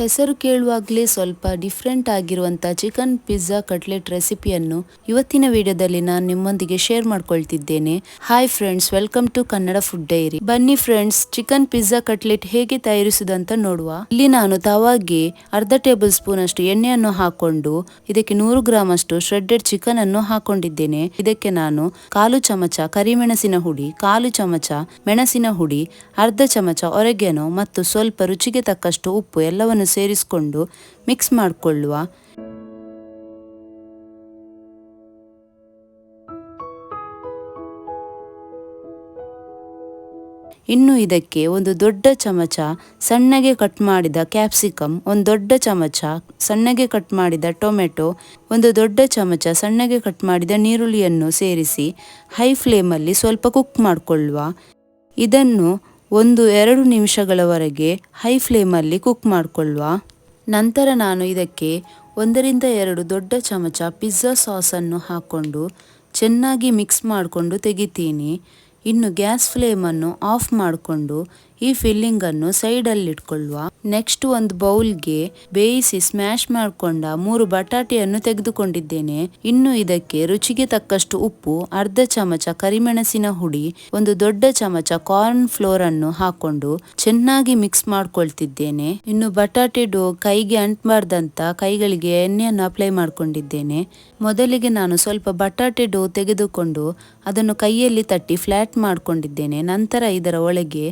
ಹೆಸರು ಕೇಳುವಾಗಲೇ ಸ್ವಲ್ಪ ಡಿಫ್ರೆಂಟ್ ಆಗಿರುವಂಥ ಚಿಕನ್ ಪಿಜ್ಜಾ ಕಟ್ಲೆಟ್ ರೆಸಿಪಿಯನ್ನು ಇವತ್ತಿನ ವಿಡಿಯೋದಲ್ಲಿ ನಾನು ನಿಮ್ಮೊಂದಿಗೆ share ಮಾಡ್ಕೊಳ್ತಿದ್ದೇನೆ. Hi friends welcome to Kannada food diary ಬನ್ನಿ ಫ್ರೆಂಡ್ಸ್ ಚಿಕನ್ ಪಿಜ್ಜಾ ಕಟ್ಲೆಟ್ ಹೇಗೆ ತಯಾರಿಸುವುದಂತ ನೋಡುವ. ಇಲ್ಲಿ ನಾನು ತವಾಗೆ ಅರ್ಧ ಟೇಬಲ್ ಸ್ಪೂನ್ ಅಷ್ಟು ಎಣ್ಣೆಯನ್ನು ಹಾಕೊಂಡು, ಇದಕ್ಕೆ ನೂರು ಗ್ರಾಮ್ ಅಷ್ಟು ಶ್ರೆಡ್ಡೆಡ್ ಚಿಕನ್ ಅನ್ನು ಹಾಕೊಂಡಿದ್ದೇನೆ. ಇದಕ್ಕೆ ನಾನು ಕಾಲು ಚಮಚ ಕರಿಮೆಣಸಿನ ಹುಡಿ, ಕಾಲು ಚಮಚ ಮೆಣಸಿನ ಹುಡಿ, ಅರ್ಧ ಚಮಚ ಒರೆಗೆನೋ ಮತ್ತು ಸ್ವಲ್ಪ ರುಚಿಗೆ ತಕ್ಕಷ್ಟು ಉಪ್ಪು ಎಲ್ಲವನ್ನು ಸೇರಿಸಿಕೊಂಡು ಮಿಕ್ಸ್ ಮಾಡಿಕೊಳ್ಳುವ. ಇನ್ನು ಇದಕ್ಕೆ ಒಂದು ದೊಡ್ಡ ಚಮಚ ಸಣ್ಣಗೆ ಕಟ್ ಮಾಡಿದ ಕ್ಯಾಪ್ಸಿಕಮ್ ಒಂದು ದೊಡ್ಡ ಚಮಚ ಸಣ್ಣಗೆ ಕಟ್ ಮಾಡಿದ ಟೊಮೆಟೊ, ಒಂದು ದೊಡ್ಡ ಚಮಚ ಸಣ್ಣಗೆ ಕಟ್ ಮಾಡಿದ ನೀರುಳ್ಳಿಯನ್ನು ಸೇರಿಸಿ ಹೈ ಫ್ಲೇಮಲ್ಲಿ ಸ್ವಲ್ಪ ಕುಕ್ ಮಾಡಿಕೊಳ್ಳುವ. ಇದನ್ನು ಒಂದು ಎರಡು ನಿಮಿಷಗಳವರೆಗೆ ಹೈ ಫ್ಲೇಮಲ್ಲಿ ಕುಕ್ ಮಾಡಿಕೊಳ್ಳುವ ನಂತರ ನಾನು ಇದಕ್ಕೆ ಒಂದರಿಂದ ಎರಡು ದೊಡ್ಡ ಚಮಚ ಪಿಜ್ಜಾ ಸಾಸನ್ನು ಹಾಕ್ಕೊಂಡು ಚೆನ್ನಾಗಿ ಮಿಕ್ಸ್ ಮಾಡಿಕೊಂಡು ತೆಗಿತೀನಿ. ಇನ್ನು ಗ್ಯಾಸ್ ಫ್ಲೇಮನ್ನು ಆಫ್ ಮಾಡಿಕೊಂಡು ಈ ಫಿಲ್ಲಿಂಗ್ ಅನ್ನು ಸೈಡ್ ಅಲ್ಲಿ ಸೈಡಲ್ಲಿಟ್ಕೊಳ್ಳುವ ನೆಕ್ಸ್ಟ್ ಒಂದು ಬೌಲ್ಗೆ ಬೇಯಿಸಿ ಸ್ಮ್ಯಾಶ್ ಮಾಡಿಕೊಂಡ ಮೂರು ಬಟಾಟೆಯನ್ನು ತೆಗೆದುಕೊಂಡಿದ್ದೇನೆ. ಇನ್ನು ಇದಕ್ಕೆ ರುಚಿಗೆ ತಕ್ಕಷ್ಟು ಉಪ್ಪು, ಅರ್ಧ ಚಮಚ ಕರಿಮೆಣಸಿನ ಹುಡಿ, ಒಂದು ದೊಡ್ಡ ಚಮಚ ಕಾರ್ನ್ ಫ್ಲೋರ್ ಅನ್ನು ಹಾಕೊಂಡು ಚೆನ್ನಾಗಿ ಮಿಕ್ಸ್ ಮಾಡ್ಕೊಳ್ತಿದ್ದೇನೆ. ಇನ್ನು ಬಟಾಟೆ ಡೋ ಕೈಗೆ ಅಂಟಬಾರ್ದಂತ ಕೈಗಳಿಗೆ ಎಣ್ಣೆಯನ್ನು ಅಪ್ಲೈ ಮಾಡ್ಕೊಂಡಿದ್ದೇನೆ. ಮೊದಲಿಗೆ ನಾನು ಸ್ವಲ್ಪ ಬಟಾಟೆ ಡೋ ತೆಗೆದುಕೊಂಡು ಅದನ್ನು ಕೈಯಲ್ಲಿ ತಟ್ಟಿ ಫ್ಲಾಟ್ ಮಾಡ್ಕೊಂಡಿದ್ದೇನೆ. ನಂತರ ಇದರ ಒಳಗೆ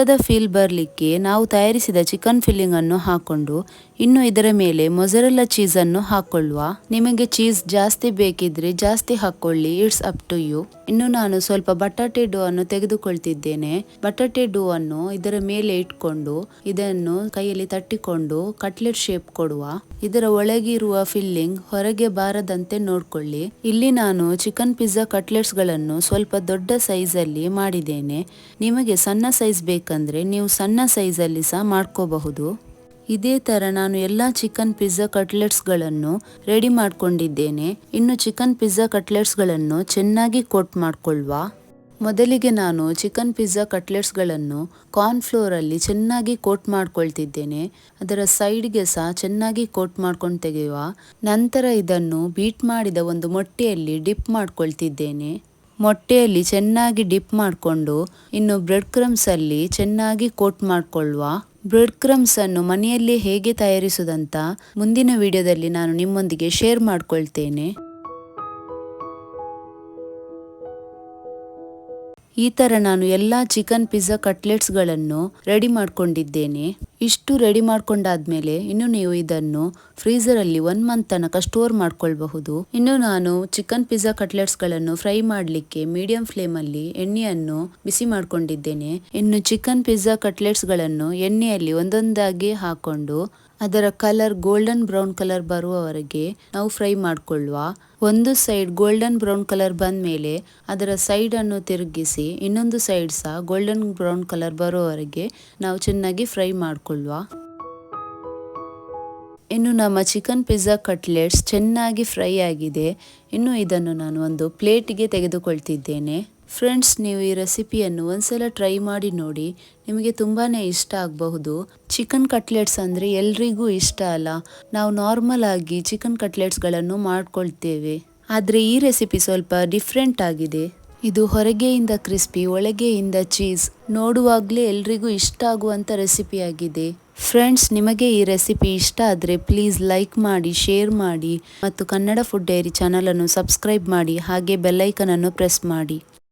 ಪಿಜ್ಜಾದ ಫೀಲ್ ಬರಲಿಕ್ಕೆ ನಾವು ತಯಾರಿಸಿದ ಚಿಕನ್ ಫಿಲ್ಲಿಂಗನ್ನು ಹಾಕೊಂಡು ಇನ್ನು ಇದರ ಮೇಲೆ ಮೊಸರೆಲ್ಲ ಚೀಸನ್ನು ಹಾಕೊಳ್ಳುವ. ನಿಮಗೆ ಚೀಸ್ ಜಾಸ್ತಿ ಬೇಕಿದ್ರೆ ಜಾಸ್ತಿ ಹಾಕೊಳ್ಳಿ, ಇಟ್ಸ್ ಅಪ್ ಟು ಯು. ಇನ್ನು ನಾನು ಸ್ವಲ್ಪ ಬಟಾಟೆ ಡೋ ಅನ್ನು ತೆಗೆದುಕೊಳ್ತಿದ್ದೇನೆ. ಬಟಾಟೆ ಡೋ ಅನ್ನು ಇದರ ಮೇಲೆ ಇಟ್ಕೊಂಡು, ಇದನ್ನು ಕೈಯಲ್ಲಿ ತಟ್ಟಿಕೊಂಡು ಕಟ್ಲೆಟ್ ಶೇಪ್ ಕೊಡುವ. ಇದರ ಒಳಗಿರುವ ಫಿಲ್ಲಿಂಗ್ ಹೊರಗೆ ಬಾರದಂತೆ ನೋಡ್ಕೊಳ್ಳಿ. ಇಲ್ಲಿ ನಾನು ಚಿಕನ್ ಪಿಜ್ಜಾ ಕಟ್ಲೆಟ್ಸ್ಗಳನ್ನು ಸ್ವಲ್ಪ ದೊಡ್ಡ ಸೈಜ್ ಅಲ್ಲಿ ಮಾಡಿದ್ದೇನೆ. ನಿಮಗೆ ಸಣ್ಣ ಸೈಜ್ ಬೇಕಂದ್ರೆ ನೀವು ಸಣ್ಣ ಸೈಜ್ ಅಲ್ಲಿ ಸಹ ಮಾಡ್ಕೋಬಹುದು. ಇದೇ ತರ ನಾನು ಎಲ್ಲ ಚಿಕನ್ ಪಿಜ್ಜಾ ಕಟ್ಲೆಟ್ಸ್ಗಳನ್ನು ರೆಡಿ ಮಾಡ್ಕೊಂಡಿದ್ದೇನೆ. ಇನ್ನು ಚಿಕನ್ ಪಿಜ್ಜಾ ಕಟ್ಲೆಟ್ಸ್ಗಳನ್ನು ಚೆನ್ನಾಗಿ ಕೋಟ್ ಮಾಡ್ಕೊಳ್ಳುವ ಮೊದಲಿಗೆ ನಾನು ಚಿಕನ್ ಪಿಜ್ಜಾ ಕಟ್ಲೆಟ್ಸ್ಗಳನ್ನು ಕಾರ್ನ್ಫ್ಲೋರ್ ಅಲ್ಲಿ ಚೆನ್ನಾಗಿ ಕೋಟ್ ಮಾಡ್ಕೊಳ್ತಿದ್ದೇನೆ. ಅದರ ಸೈಡ್ಗೆ ಸಹ ಚೆನ್ನಾಗಿ ಕೋಟ್ ಮಾಡ್ಕೊಂಡು ತೆಗೆಯುವ. ನಂತರ ಇದನ್ನು ಬೀಟ್ ಮಾಡಿದ ಒಂದು ಮೊಟ್ಟೆಯಲ್ಲಿ ಡಿಪ್ ಮಾಡ್ಕೊಳ್ತಿದ್ದೇನೆ. ಮೊಟ್ಟೆಯಲ್ಲಿ ಚೆನ್ನಾಗಿ ಡಿಪ್ ಮಾಡಿಕೊಂಡು ಇನ್ನು ಬ್ರೆಡ್ ಕ್ರಮ್ಸಲ್ಲಿ ಚೆನ್ನಾಗಿ ಕೋಟ್ ಮಾಡಿಕೊಳ್ಳುವ ಬ್ರೆಡ್ ಕ್ರಮ್ಸ್ ಅನ್ನು ಮನೆಯಲ್ಲಿ ಹೇಗೆ ತಯಾರಿಸುವುದಂತ ಮುಂದಿನ ವಿಡಿಯೋದಲ್ಲಿ ನಾನು ನಿಮ್ಮೊಂದಿಗೆ ಶೇರ್ ಮಾಡಿಕೊಳ್ತೇನೆ. ಈ ಥರ ನಾನು ಎಲ್ಲ ಚಿಕನ್ ಪಿಜ್ಜಾ ಕಟ್ಲೆಟ್ಸ್ಗಳನ್ನು ರೆಡಿ ಮಾಡ್ಕೊಂಡಿದ್ದೇನೆ. ಇಷ್ಟು ರೆಡಿ ಮಾಡ್ಕೊಂಡಾದ್ಮೇಲೆ ಇನ್ನು ನೀವು ಇದನ್ನು ಫ್ರೀಸರಲ್ಲಿ ಒನ್ ಮಂತ್ ತನಕ ಸ್ಟೋರ್ ಮಾಡ್ಕೊಳ್ಬಹುದು. ಇನ್ನು ನಾನು ಚಿಕನ್ ಪಿಜ್ಜಾ ಕಟ್ಲೆಟ್ಸ್ಗಳನ್ನು ಫ್ರೈ ಮಾಡಲಿಕ್ಕೆ ಮೀಡಿಯಂ ಫ್ಲೇಮ್ ಅಲ್ಲಿ ಎಣ್ಣೆಯನ್ನು ಬಿಸಿ ಮಾಡ್ಕೊಂಡಿದ್ದೇನೆ. ಇನ್ನು ಚಿಕನ್ ಪಿಜ್ಜಾ ಕಟ್ಲೆಟ್ಸ್ಗಳನ್ನು ಎಣ್ಣೆಯಲ್ಲಿ ಒಂದೊಂದಾಗಿ ಹಾಕೊಂಡು ಅದರ ಕಲರ್ ಗೋಲ್ಡನ್ ಬ್ರೌನ್ ಕಲರ್ ಬರುವವರೆಗೆ ನಾವು ಫ್ರೈ ಮಾಡಿಕೊಳ್ಳುವ. ಒಂದು ಸೈಡ್ ಗೋಲ್ಡನ್ ಬ್ರೌನ್ ಕಲರ್ ಬಂದ ಮೇಲೆ ಅದರ ಸೈಡ್ ಅನ್ನು ತಿರುಗಿಸಿ ಇನ್ನೊಂದು ಸೈಡ್ ಸಹ ಗೋಲ್ಡನ್ ಬ್ರೌನ್ ಕಲರ್ ಬರುವವರೆಗೆ ನಾವು ಚೆನ್ನಾಗಿ ಫ್ರೈ ಮಾಡಿಕೊಳ್ಳುವ. ಇನ್ನು ನಮ್ಮ ಚಿಕನ್ ಪಿಜ್ಜಾ ಕಟ್ಲೆಟ್ಸ್ ಚೆನ್ನಾಗಿ ಫ್ರೈ ಆಗಿದೆ. ಇನ್ನು ಇದನ್ನು ನಾನು ಒಂದು ಪ್ಲೇಟಿಗೆ ತೆಗೆದುಕೊಳ್ತಿದ್ದೇನೆ. ಫ್ರೆಂಡ್ಸ್, ನೀವು ಈ ರೆಸಿಪಿಯನ್ನು ಒಂದ್ಸಲ ಟ್ರೈ ಮಾಡಿ ನೋಡಿ. ನಿಮಗೆ ತುಂಬಾ ಇಷ್ಟ ಆಗಬಹುದು. ಚಿಕನ್ ಕಟ್ಲೆಟ್ಸ್ ಅಂದರೆ ಎಲ್ರಿಗೂ ಇಷ್ಟ ಅಲ್ಲ. ನಾವು ನಾರ್ಮಲ್ ಆಗಿ ಚಿಕನ್ ಕಟ್ಲೆಟ್ಸ್ಗಳನ್ನು ಮಾಡ್ಕೊಳ್ತೇವೆ. ಆದರೆ ಈ ರೆಸಿಪಿ ಸ್ವಲ್ಪ ಡಿಫ್ರೆಂಟ್ ಆಗಿದೆ. ಇದು ಹೊರಗೆಯಿಂದ ಕ್ರಿಸ್ಪಿ, ಒಳಗೆಯಿಂದ ಚೀಸ್ ನೋಡುವಾಗಲೇ ಎಲ್ರಿಗೂ ಇಷ್ಟ ಆಗುವಂಥ ರೆಸಿಪಿ ಆಗಿದೆ ಫ್ರೆಂಡ್ಸ್ ನಿಮಗೆ ಈ ರೆಸಿಪಿ ಇಷ್ಟ ಆದರೆ ಪ್ಲೀಸ್ ಲೈಕ್ ಮಾಡಿ ಶೇರ್ ಮಾಡಿ ಮತ್ತು ಕನ್ನಡ ಫುಡ್ ಡೈರಿ ಚಾನಲನ್ನು ಸಬ್ಸ್ಕ್ರೈಬ್ ಮಾಡಿ, ಹಾಗೆ ಬೆಲ್ಲೈಕನನ್ನು ಪ್ರೆಸ್ ಮಾಡಿ.